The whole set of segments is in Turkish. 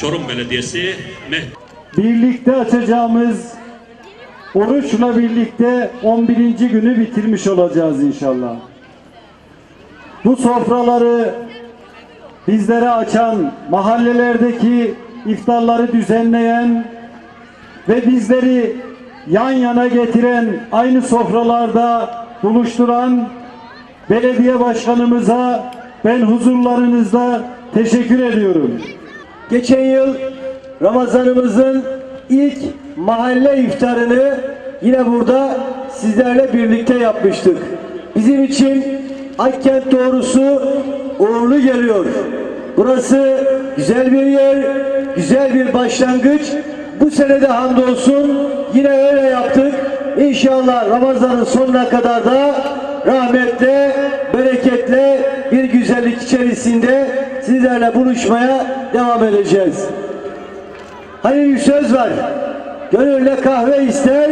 Çorum Belediyesi Mehmet. Birlikte açacağımız oruçla birlikte 11. günü bitirmiş olacağız inşallah. Bu sofraları bizlere açan, mahallelerdeki iftarları düzenleyen ve bizleri yan yana getiren, aynı sofralarda buluşturan belediye başkanımıza ben huzurlarınızda teşekkür ediyorum. Geçen yıl Ramazanımızın ilk mahalle iftarını yine burada sizlerle birlikte yapmıştık. Bizim için Akkent doğrusu uğurlu geliyor. Burası güzel bir yer, güzel bir başlangıç. Bu sene de hamdolsun yine öyle yaptık. İnşallah Ramazan'ın sonuna kadar da rahmetle, bereketle bir güzellik içerisinde sizlerle buluşmaya devam edeceğiz. Hani bir söz var. Gönül ne kahve ister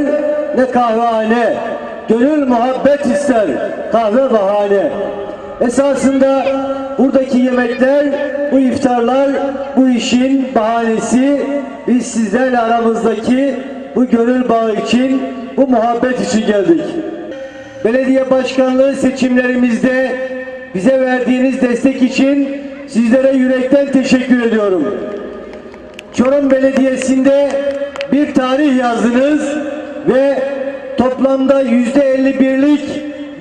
ne kahvehane. Gönül muhabbet ister kahve bahane. Esasında buradaki yemekler, bu iftarlar, bu işin bahanesi biz sizlerle aramızdaki bu gönül bağı için, bu muhabbet için geldik. Belediye başkanlığı seçimlerimizde bize verdiğiniz destek için sizlere yürekten teşekkür ediyorum. Çorum Belediyesi'nde bir tarih yazdınız ve toplamda yüzde 51'lik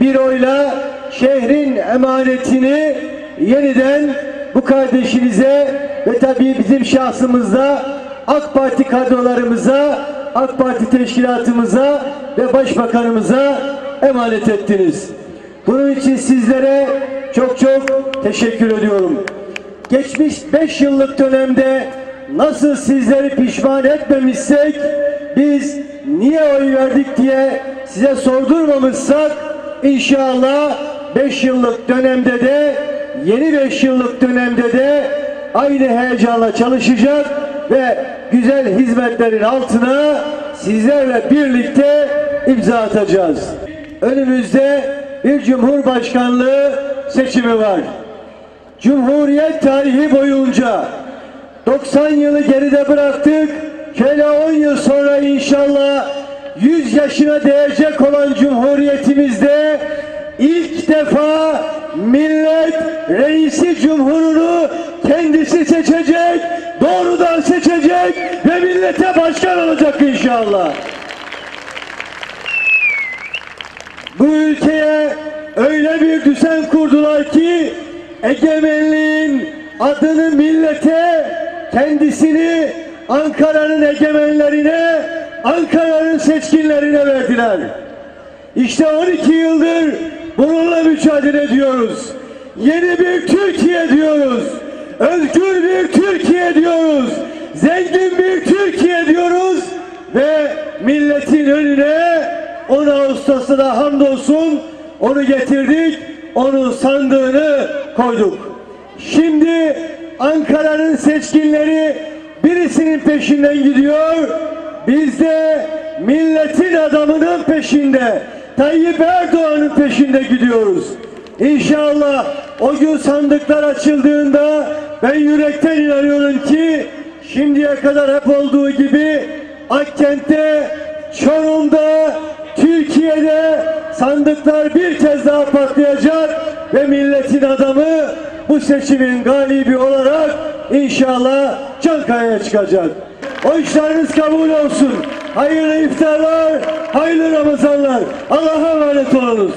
bir oyla şehrin emanetini yeniden bu kardeşinize ve tabii bizim şahsımızda AK Parti kadrolarımıza, AK Parti teşkilatımıza ve başbakanımıza emanet ettiniz. Bunun için sizlere çok çok teşekkür ediyorum. Geçmiş 5 yıllık dönemde nasıl sizleri pişman etmemişsek biz niye oy verdik diye size sordurmamışsak inşallah 5 yıllık dönemde de yeni 5 yıllık dönemde de aynı heyecanla çalışacak ve güzel hizmetlerin altına sizlerle birlikte imza atacağız. Önümüzde bir cumhurbaşkanlığı seçimi var. Cumhuriyet tarihi boyunca 90 yılı geride bıraktık. Şöyle 10 yıl sonra inşallah 100 yaşına değecek olan Cumhuriyetimizde ilk defa millet reisi cumhurunu kendisi seçecek, doğrudan seçecek ve millete başkan olacak inşallah. Bu ülkeye öyle bir düzen kurdular ki egemenliğin adını millete kendisini Ankara'nın egemenlerine Ankara'nın seçkinlerine verdiler. İşte 12 yıldır bununla mücadele ediyoruz. Yeni bir Türkiye diyoruz. Özgür bir Türkiye diyoruz. Zengin bir Türkiye diyoruz. Ve milletin önüne 10 Ağustos'ta hamdolsun onu getirdik. Onun sandığını koyduk. Şimdi Ankara'nın seçkinleri birisinin peşinden gidiyor. Biz de milletin adamının peşinde, Tayyip Erdoğan'ın peşinde gidiyoruz. İnşallah o gün sandıklar açıldığında ben yürekten inanıyorum ki şimdiye kadar hep olduğu gibi Akkent'te, Çorum'da, Türkiye'de sandıklar bir kez daha patlayacak ve milletin adamı bu seçimin galibi olarak inşallah Çankaya'ya çıkacak. O işleriniz kabul olsun. Hayırlı iftarlar, hayırlı Ramazanlar. Allah'a emanet olunuz.